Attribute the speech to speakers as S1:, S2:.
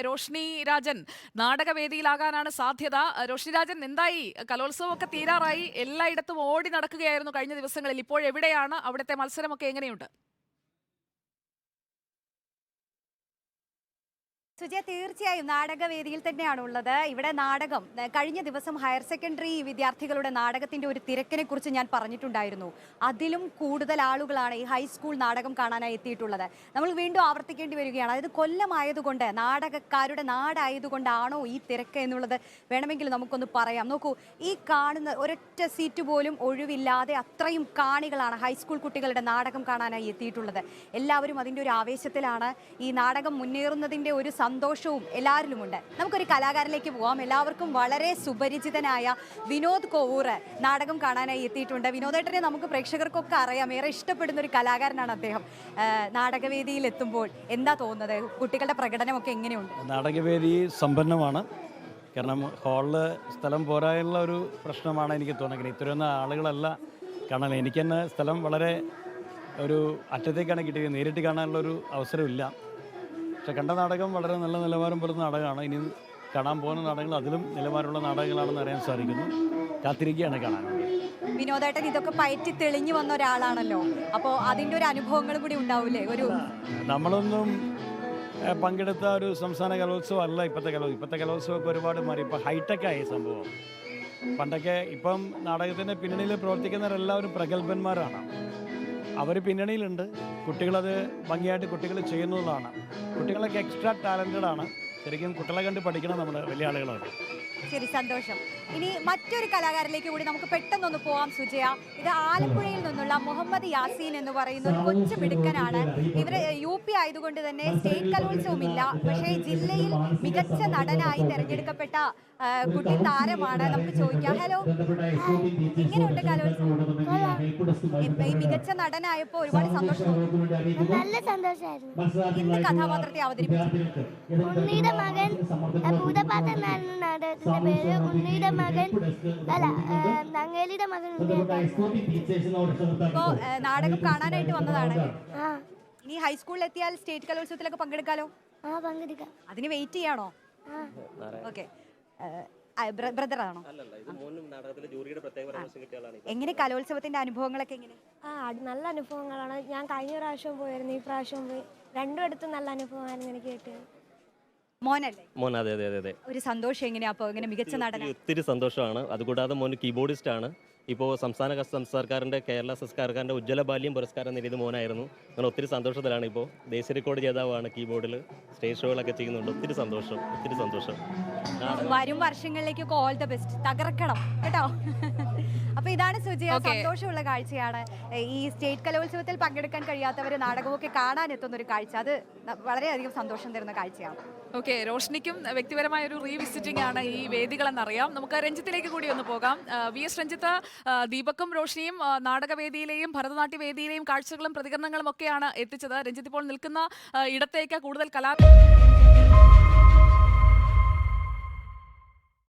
S1: രോഷ്നി രാജൻ നാടകവേദിയിലാകാനാണ് സാധ്യത. രോഷ്നി രാജൻ എന്തായി? കലോത്സവം ഒക്കെ തീരാറായി. എല്ലായിടത്തും ഓടി നടക്കുകയായിരുന്നു കഴിഞ്ഞ ദിവസങ്ങളിൽ. ഇപ്പോഴെവിടെയാണ്? അവിടുത്തെ മത്സരമൊക്കെ എങ്ങനെയുണ്ട്?
S2: സുജയ തീർച്ചയായും നാടകവേദിയിൽ തന്നെയാണ് ഉള്ളത് ഇവിടെ നാടകം കഴിഞ്ഞ ദിവസം ഹയർ സെക്കൻഡറി വിദ്യാർത്ഥികളുടെ നാടകത്തിന്റെ ഒരു തിരക്കിനെ കുറിച്ച് ഞാൻ പറഞ്ഞിട്ടുണ്ടായിരുന്നു. അതിലും കൂടുതൽ ആളുകളാണ് ഈ ഹൈസ്കൂൾ നാടകം കാണാനായി എത്തിയിട്ടുള്ളത്. നമ്മൾ വീണ്ടും ആവർത്തിക്കേണ്ടി വരികയാണ്. അതായത് കൊല്ലമായതുകൊണ്ട് നാടകക്കാരുടെ നാടായതുകൊണ്ടാണോ ഈ തിരക്ക് എന്നുള്ളത് വേണമെങ്കിൽ നമുക്കൊന്ന് പറയാം. നോക്കൂ ഈ കാണുന്ന ഒരൊറ്റ സീറ്റ് പോലും ഒഴിവില്ലാതെ അത്രയും കാണികളാണ് ഹൈസ്കൂൾ കുട്ടികളുടെ നാടകം കാണാനായി എത്തിയിട്ടുള്ളത്. എല്ലാവരും അതിന്റെ ഒരു ആവേശത്തിലാണ് ഈ നാടകം മുന്നേറുന്നതിന്റെ ഒരു സന്തോഷവും എല്ലാവരിലുമുണ്ട് നമുക്കൊരു കലാകാരനിലേക്ക് പോകാം എല്ലാവർക്കും വളരെ സുപരിചിതനായ വിനോദ് കോവൂർ നാടകം കാണാനായി എത്തിയിട്ടുണ്ട്. വിനോദേട്ടനെ നമുക്ക് പ്രേക്ഷകർക്കൊക്കെ അറിയാം. ഏറെ ഇഷ്ടപ്പെടുന്ന ഒരു കലാകാരനാണ് അദ്ദേഹം. നാടകവേദിയിൽ എത്തുമ്പോൾ എന്താ തോന്നുന്നത്? കുട്ടികളുടെ പ്രകടനമൊക്കെ എങ്ങനെയുണ്ട്?
S3: നാടകവേദി സമ്പന്നമാണ്. കാരണം ഹാളിൽ സ്ഥലം പോരായുള്ള ഒരു പ്രശ്നമാണ് എനിക്ക് തോന്നുന്നത് ഇത്രയൊന്നും ആളുകളല്ല കാണാൻ. എനിക്ക് തന്നെ സ്ഥലം വളരെ ഒരു അറ്റത്തേക്കാണ് കിട്ടിയത്. നേരിട്ട് കാണാനുള്ള ഒരു അവസരമില്ല. പക്ഷെ കണ്ട നാടകം വളരെ നല്ല നിലവാരം പുലർന്ന നാടകമാണ്. ഇനി കാണാൻ പോകുന്ന നാടകങ്ങൾ അതിലും നിലവാരമുള്ള നാടകങ്ങളാണെന്ന് അറിയാൻ സാധിക്കുന്നു. കാത്തിരിക്കുകയാണ് കാണാൻ.
S2: വിനോദേട്ടൻ ഇതൊക്കെ പയറ്റി തെളിഞ്ഞു വന്ന ഒരാളാണല്ലോ. അപ്പോൾ അതിന്റെ ഒരു അനുഭവങ്ങൾ കൂടി ഉണ്ടാവില്ലേ ഒരു
S3: നമ്മളൊന്നും പങ്കെടുത്ത ഒരു സംസ്ഥാന കലോത്സവം അല്ല ഇപ്പോഴത്തെ കലോത്സവം. ഇപ്പോഴത്തെ കലോത്സവമൊക്കെ ഒരുപാട് മാറി. ഇപ്പോൾ ഹൈടെക്കായി സംഭവം. പണ്ടൊക്കെ ഇപ്പം നാടകത്തിന്റെ പിന്നണിയിൽ പ്രവർത്തിക്കുന്നവരെല്ലാവരും പ്രഗത്ഭന്മാരാണ്. അവർ പിന്നണിയിലുണ്ട്. കുട്ടികളത് ഭംഗിയായിട്ട് കുട്ടികൾ ചെയ്യുന്നതാണ്. കുട്ടികളൊക്കെ എക്സ്ട്രാ ടാലന്റഡ് ആണ്. ശരിക്കും കുട്ടികളെ കണ്ട് പഠിക്കണം നമ്മുടെ വലിയ ആളുകളാണ്.
S2: ശരി സന്തോഷം. ഇനി മറ്റൊരു കലാകാരനിലേക്ക് കൂടി നമുക്ക് പെട്ടെന്നൊന്ന് പോവാം സുജയ. ഇത് ആലപ്പുഴയിൽ നിന്നുള്ള മുഹമ്മദ് യാസീൻ എന്ന് പറയുന്ന ഒരു കൊച്ചു മിടുക്കനാണ്. ഇവർ യു പി ആയതുകൊണ്ട് തന്നെ സ്റ്റേറ്റ് കലോത്സവം ഇല്ല പക്ഷേ ജില്ലയിൽ മികച്ച നടനായി തെരഞ്ഞെടുക്കപ്പെട്ട കുട്ടി താരമാണ്. നമുക്ക് ചോദിക്കാം. ഹലോ. എങ്ങനെയുണ്ട് കലോത്സവം? ഈ മികച്ച നടനായപ്പോ ഒരുപാട് സന്തോഷം
S4: നല്ല സന്തോഷമായിരുന്നു
S2: ഇന്ന് കഥാപാത്രത്തെ അവതരിപ്പിച്ചു.
S4: മകൻ ആ, ഭൂതപാത എന്നായിരുന്നു നാടകത്തിന്റെ പേര്. ഉണ്ണിയുടെ മകൻ അല്ല നങ്ങേലിയുടെ മകൻ
S2: നാടകം കാണാനായിട്ട് വന്നതാണ്. ഇനി ഹൈസ്കൂളിൽ എത്തിയാൽ സ്റ്റേറ്റ് കലോത്സവത്തിലൊക്കെ പങ്കെടുക്കാലോ?
S4: ആ പങ്കെടുക്കാം.
S2: അതിന് വെയിറ്റ് ചെയ്യാണോ? ഓക്കെ ബ്രദർ ആണോ? എങ്ങനെ കലോത്സവത്തിന്റെ അനുഭവങ്ങളൊക്കെ എങ്ങനെ?
S5: ആ നല്ല അനുഭവങ്ങളാണ്. ഞാൻ കഴിഞ്ഞ പ്രാവശ്യം പോയിരുന്നു ഈ പ്രാവശ്യം പോയി. രണ്ടും എടുത്തും നല്ല അനുഭവമായിരുന്നു എനിക്ക് കിട്ടിയത്.
S2: മോനല്ലേ?
S6: മോൻ അതെ അതെ അതെ അതെ.
S2: ഒരു സന്തോഷം എങ്ങനെയാ? അപ്പോൾ ഇങ്ങനെ മികച്ച നടന?
S6: ഒത്തിരി- ഒത്തിരി സന്തോഷമാണ്. അതുകൂടാതെ മോൻ കീബോർഡിസ്റ്റ് ആണ്. ഇപ്പോൾ സംസ്ഥാന സർക്കാരിന്റെ കേരള സർക്കാരിന്റെ ഉജ്ജ്വല ബാല്യം പുരസ്കാരം നേടിയത് മോനായിരുന്നു. അങ്ങനെ ഒത്തിരി സന്തോഷത്തിലാണ് ഇപ്പോൾ ദേശീയ റെക്കോർഡ് ജേതാവാണ് കീബോർഡിൽ. സ്റ്റേജ് ഷോകളൊക്കെ ചെയ്യുന്നുണ്ട്. ഒത്തിരി സന്തോഷം ഒത്തിരി സന്തോഷം.
S2: വരും വർഷങ്ങളിലേക്ക് ഓൾ ദ ബെസ്റ്റ് തകർക്കണം കേട്ടോ? അപ്പൊ ഇതാണ് സുജയ സന്തോഷമുള്ള കാഴ്ചയാണ്. ഈ സ്റ്റേറ്റ് കലോത്സവത്തിൽ പങ്കെടുക്കാൻ കഴിയാത്തവര് നാടകമൊക്കെ കാണാൻ എത്തുന്ന ഒരു കാഴ്ച. അത് വളരെയധികം സന്തോഷം തരുന്ന കാഴ്ചയാണ്.
S1: ഓക്കെ റോഷ്നിക്കും വ്യക്തിപരമായ ഒരു റീവിസിറ്റിംഗ് ആണ് ഈ വേദികളെന്നറിയാം. നമുക്ക് രഞ്ജിത്തിലേക്ക് കൂടി ഒന്ന് പോകാം. വി എസ് രഞ്ജിത്ത് ദീപക്കും റോഷ്നിയും നാടകവേദിയിലെയും ഭരതനാട്യ വേദിയിലെയും കാഴ്ചകളും പ്രതികരണങ്ങളും ഒക്കെയാണ് എത്തിച്ചത്. രഞ്ജിത്ത് ഇപ്പോൾ നിൽക്കുന്ന ഇടത്തേക്ക് കൂടുതൽ കലാ